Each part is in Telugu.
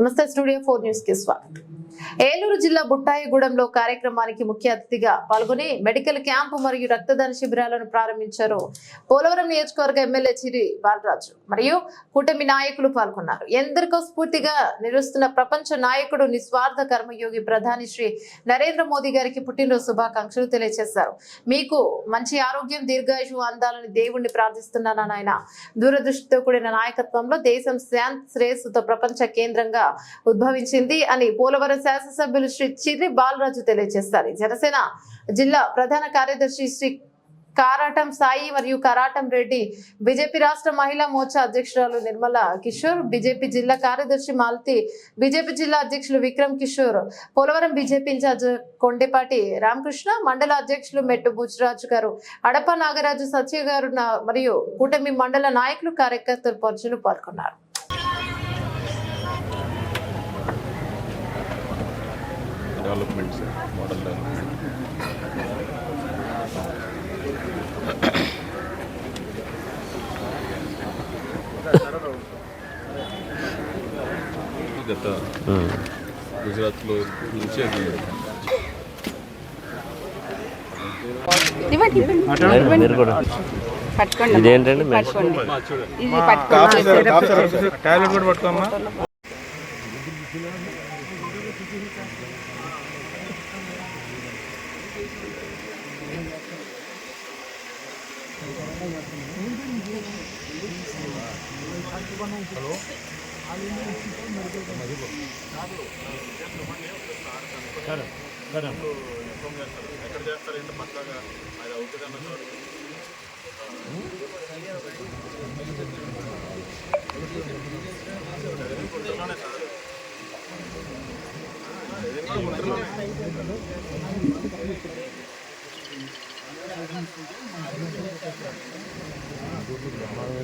నమస్తే స్టూడియో ఫోర్ న్యూస్కి స్వాగతం. ఏలూరు జిల్లా బుట్టాయిగూడెంలో కార్యక్రమానికి ముఖ్య అతిథిగా పాల్గొని మెడికల్ క్యాంపు మరియు రక్తదాన శిబిరాలను ప్రారంభించారు పోలవరం నియోజకవర్గ ఎమ్మెల్యే చిరి బాలరాజు. మరియు కూటమి నాయకులు పాల్గొన్నారు. ఎందరికో స్ఫూర్తిగా నిలుస్తున్న ప్రపంచ నాయకుడు నిస్వార్థ కర్మయోగి ప్రధాని శ్రీ నరేంద్ర మోదీ గారికి పుట్టినరోజు శుభాకాంక్షలు తెలియజేశారు. మీకు మంచి ఆరోగ్యం దీర్ఘాయుషు అందాలని దేవుణ్ణి ప్రార్థిస్తున్నానని ఆయన దూరదృష్టితో కూడిన నాయకత్వంలో దేశం శాంతి శ్రేయస్సుతో ప్రపంచ కేంద్రంగా ఉద్భవించింది అని పోలవరం శాసనసభ్యులు శ్రీ చిర్రి బాలరాజు తెలియజేస్తారు. జనసేన జిల్లా ప్రధాన కార్యదర్శి శ్రీ కారాటం సాయి మరియు కరాటం రెడ్డి బీజేపీ రాష్ట్ర మహిళా మోర్చా అధ్యక్షురాలు నిర్మల కిషోర్ బీజేపీ జిల్లా కార్యదర్శి మాలతి బీజేపీ జిల్లా అధ్యక్షులు విక్రమ్ కిషోర్ పోలవరం బీజేపీ ఇన్ఛార్జ్ కొండేపాటి రామకృష్ణ మండల అధ్యక్షులు మెట్టు బుజ్రాజు గారు అడప నాగరాజు సత్య గారు మరియు కూటమి మండల నాయకులు కార్యకర్తలు పరుచులు పాల్గొన్నారు. డెవలప్మెంట్స్ మోడల్ డెవలప్మెంట్ గత గుజరాత్లో నుంచి అది మీరు కూడా. ఇదేంటండి పట్టుకోండి. చూడండి ఇది పట్టుకోండి. టాబ్లెట్ కూడా పట్టుకోమ్మా. హలో సరే సరే ఇన్ఫామ్ చేస్తారు ఎక్కడ చేస్తారు ఏంటో పక్కాగా అది అవుతుంది అన్న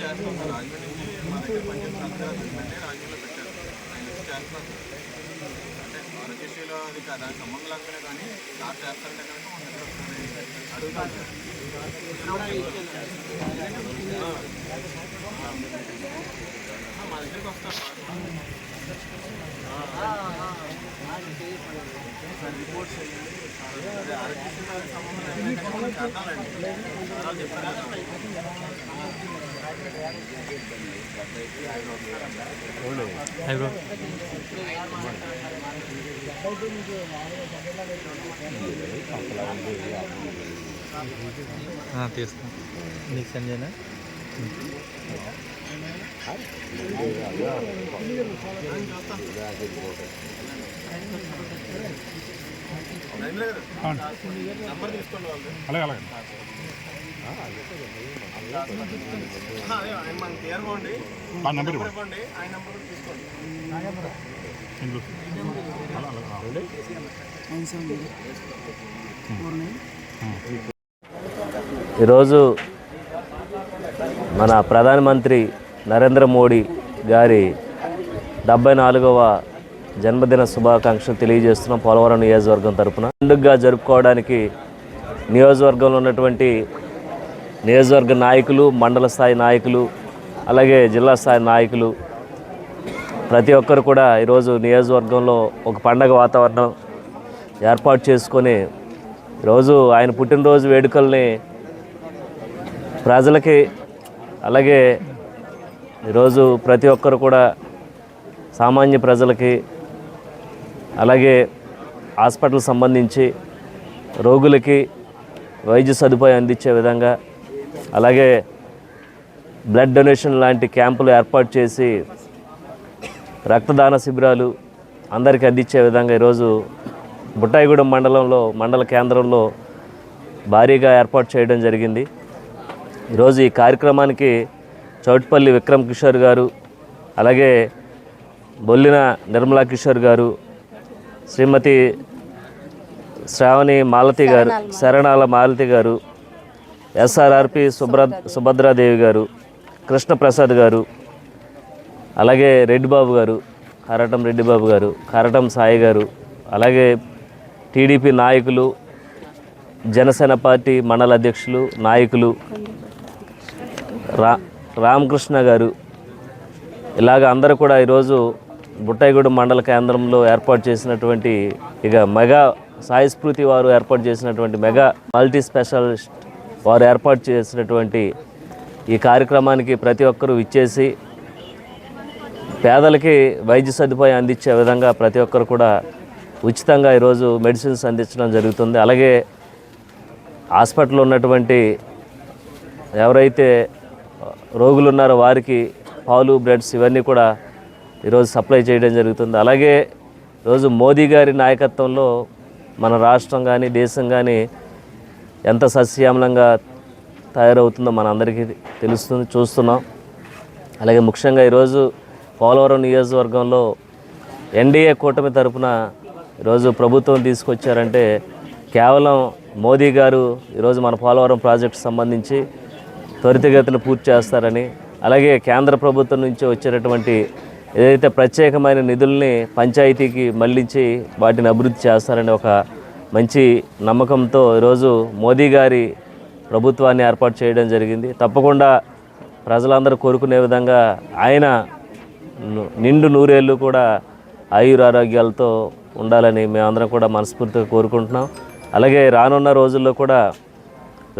రాజమండ్రి నుంచి మా దగ్గర పనిచేస్తున్నారు రాజమండ్రి ఆరోగ్యశ్రీలో అది దానికి సంబంధం లేకపోయినా కానీ డాక్టర్ చేస్తారంటే కనుక అడుగుతాను. మా దగ్గరికి వస్తారు రిపోర్ట్స్ అయ్యింది సంబంధం చేద్దామండి వివరాలు చెప్పారు తీస్తాం నీకు సంజయ్నా నంబర్ తీసుకోండి వాళ్ళు అలాగే అలాగే. ఆ నెంబర్ ఇవ్వండి. ఈరోజు మన ప్రధానమంత్రి నరేంద్ర మోడీ గారి డెబ్బై నాలుగవ జన్మదిన శుభాకాంక్షలు తెలియజేస్తున్నాం పోలవరం నియోజకవర్గం తరపున. పండుగగా జరుపుకోవడానికి నియోజకవర్గంలో ఉన్నటువంటి నియోజకవర్గ నాయకులు మండల స్థాయి నాయకులు అలాగే జిల్లా స్థాయి నాయకులు ప్రతి ఒక్కరు కూడా ఈరోజు నియోజకవర్గంలో ఒక పండగ వాతావరణం ఏర్పాటు చేసుకొని ఈరోజు ఆయన పుట్టినరోజు వేడుకల్ని ప్రజలకి అలాగే ఈరోజు ప్రతి ఒక్కరు కూడా సామాన్య ప్రజలకి అలాగే హాస్పిటల్ సంబంధించి రోగులకి వైద్య సదుపాయం అందించే విధంగా అలాగే బ్లడ్ డొనేషన్ లాంటి క్యాంపులు ఏర్పాటు చేసి రక్తదాన శిబిరాలు అందరికీ అందించే విధంగా ఈరోజు బుట్టాయిగూడెం మండలంలో మండల కేంద్రంలో భారీగా ఏర్పాటు చేయడం జరిగింది. ఈరోజు ఈ కార్యక్రమానికి చౌట్పల్లి విక్రమ్ కిషోర్ గారు అలాగే బొల్లిన నిర్మలా కిషోర్ గారు శ్రీమతి శ్రావణి మాలతి గారు శరణాల మాలతి. గారు ఎస్ఆర్ఆర్పి సుభ్ర సుభద్రాదేవి గారు కృష్ణప్రసాద్ గారు అలాగే రెడ్డి బాబు గారు కరటం రెడ్డి బాబు గారు కరటం సాయి గారు అలాగే టీడీపీ నాయకులు జనసేన పార్టీ మండల అధ్యక్షులు నాయకులు రా రామకృష్ణ గారు ఇలాగ అందరూ కూడా ఈరోజు బుట్టాయిగూడెం మండల కేంద్రంలో ఏర్పాటు చేసినటువంటి ఇక మెగా సాయి వారు ఏర్పాటు చేసినటువంటి మెగా మల్టీ స్పెషలిస్ట్ వారు ఏర్పాటు చేసినటువంటి ఈ కార్యక్రమానికి ప్రతి ఒక్కరూ ఇచ్చేసి పేదలకి వైద్య సదుపాయం అందించే విధంగా ప్రతి ఒక్కరు కూడా ఉచితంగా ఈరోజు మెడిసిన్స్ అందించడం జరుగుతుంది. అలాగే హాస్పిటల్లో ఉన్నటువంటి ఎవరైతే రోగులు ఉన్నారో వారికి పాలు బ్రెడ్స్ ఇవన్నీ కూడా ఈరోజు సప్లై చేయడం జరుగుతుంది. అలాగే రోజు మోదీ గారి నాయకత్వంలో మన రాష్ట్రం కానీ దేశం కానీ ఎంత సస్యామలంగా తయారవుతుందో మన అందరికీ తెలుస్తుంది చూస్తున్నాం. అలాగే ముఖ్యంగా ఈరోజు పోలవరం నియోజకవర్గంలో ఎన్డీఏ కూటమి తరపున ఈరోజు ప్రభుత్వం తీసుకొచ్చారంటే కేవలం మోదీ గారు ఈరోజు మన పోలవరం ప్రాజెక్టు సంబంధించి త్వరితగతిన పూర్తి చేస్తారని అలాగే కేంద్ర ప్రభుత్వం నుంచి వచ్చేటటువంటి ఏదైతే ప్రత్యేకమైన నిధుల్ని పంచాయతీకి మళ్ళించి వాటిని అభివృద్ధి చేస్తారని ఒక మంచి నమ్మకంతో ఈరోజు మోదీ గారి ప్రభుత్వాన్ని ఏర్పాటు చేయడం జరిగింది. తప్పకుండా ప్రజలందరూ కోరుకునే విధంగా ఆయన నిండు నూరేళ్ళు కూడా ఆయురారోగ్యాలతో ఉండాలని మేమందరం కూడా మనస్ఫూర్తిగా కోరుకుంటున్నాం. అలాగే రానున్న రోజుల్లో కూడా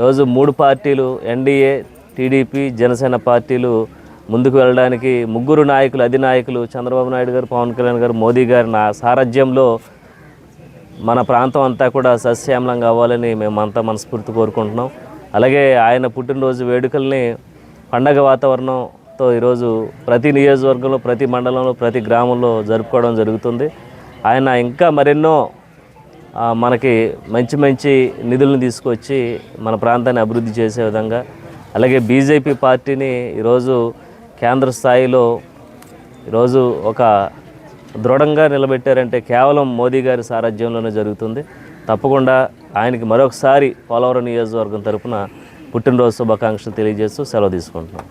రోజు మూడు పార్టీలు ఎన్డీఏ టీడీపీ జనసేన పార్టీలు ముందుకు వెళ్ళడానికి ముగ్గురు నాయకులు అధినాయకులు చంద్రబాబు నాయుడు గారు పవన్ కళ్యాణ్ గారు మోదీ గారి నా సారథ్యంలో మన ప్రాంతం అంతా కూడా సస్యామలంగా అవ్వాలని మేమంతా మనస్ఫూర్తి కోరుకుంటున్నాం. అలాగే ఆయన పుట్టినరోజు వేడుకల్ని పండగ వాతావరణంతో ఈరోజు ప్రతి నియోజకవర్గంలో ప్రతి మండలంలో ప్రతి గ్రామంలో జరుపుకోవడం జరుగుతుంది. ఆయన ఇంకా మరెన్నో మనకి మంచి మంచి నిధులను తీసుకొచ్చి మన ప్రాంతాన్ని అభివృద్ధి చేసే విధంగా అలాగే బీజేపీ పార్టీని ఈరోజు కేంద్ర స్థాయిలో ఈరోజు ఒక దృఢంగా నిలబెట్టారంటే కేవలం మోదీ గారి సారథ్యంలోనే జరుగుతుంది. తప్పకుండా ఆయనకి మరొకసారి పోలవరం నియోజకవర్గం తరపున పుట్టినరోజు శుభాకాంక్షలు తెలియజేస్తూ సెలవు తీసుకుంటున్నాం.